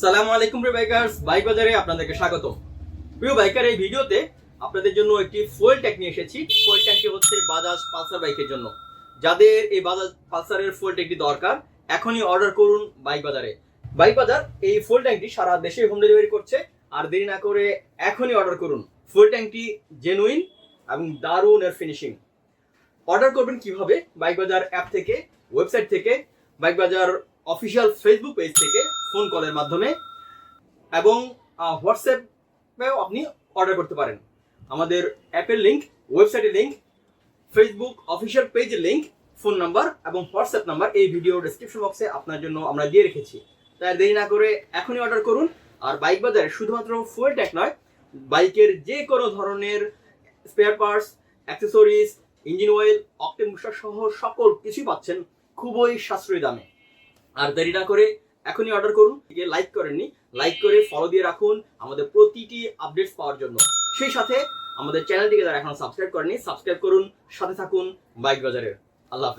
সালামু আলাইকুম প্রিয় বাইকার্স বাইক বাজারে আপনাদেরকে স্বাগত প্রিয় বাইকার এই ভিডিওতে আপনাদের জন্য একটি ফুয়েল ট্যাঙ্ক নিয়ে এসেছি। ফুয়েল ট্যাঙ্কটি হচ্ছে বাজাজ পালসার বাইকের জন্য। যাদের এই বাজাজ পালসারের ফুয়েল ট্যাঙ্কটি দরকার, এখনই অর্ডার করুন বাইক বাজারে। বাইক বাজার, এই ফুয়েল ট্যাঙ্কটি সারা দেশে হোম ডেলিভারি করছে, আর দেরি না করে এখনই অর্ডার করুন। ফুয়েল ট্যাঙ্কটি জেনুইন এবং দারুণ এর ফিনিশিং অর্ডার করবেন কীভাবে? বাইক বাজার অ্যাপ থেকে ওয়েবসাইট থেকে। Bike Bazar official Facebook page থেকে ফোন কলের মাধ্যমে এবং হোয়াটসঅ্যাপেও আপনি অর্ডার করতে পারেন। আমাদের অ্যাপের লিঙ্ক ওয়েবসাইটের লিঙ্ক ফেসবুক অফিসিয়াল পেজের লিঙ্ক ফোন নাম্বার এবং হোয়াটসঅ্যাপ নাম্বার এই ভিডিও ডেসক্রিপশন বক্সে আপনার জন্য আমরা দিয়ে রেখেছি। তাই দেরি না করে এখনই অর্ডার করুন। আর বাইক বাজারে শুধুমাত্র ফুয়েল ট্যাক নয়, বাইকের যে কোনো ধরনের spare parts accessories engine oil octane সহ সকল কিছুই পাচ্ছেন। খুবই সাশ্রয়ী দামে। আর দেরি না করে এখনই অর্ডার করুন। লাইক করেননি লাইক করে ফলো দিয়ে রাখুন আমাদের প্রতিটি আপডেটস পাওয়ার জন্য। সেই সাথে আমাদের চ্যানেলটিকে যারা এখন সাবস্ক্রাইব করেনি সাবস্ক্রাইব করুন, সাথে থাকুন বাইক বাজারের। আল্লাহ হাফেজ।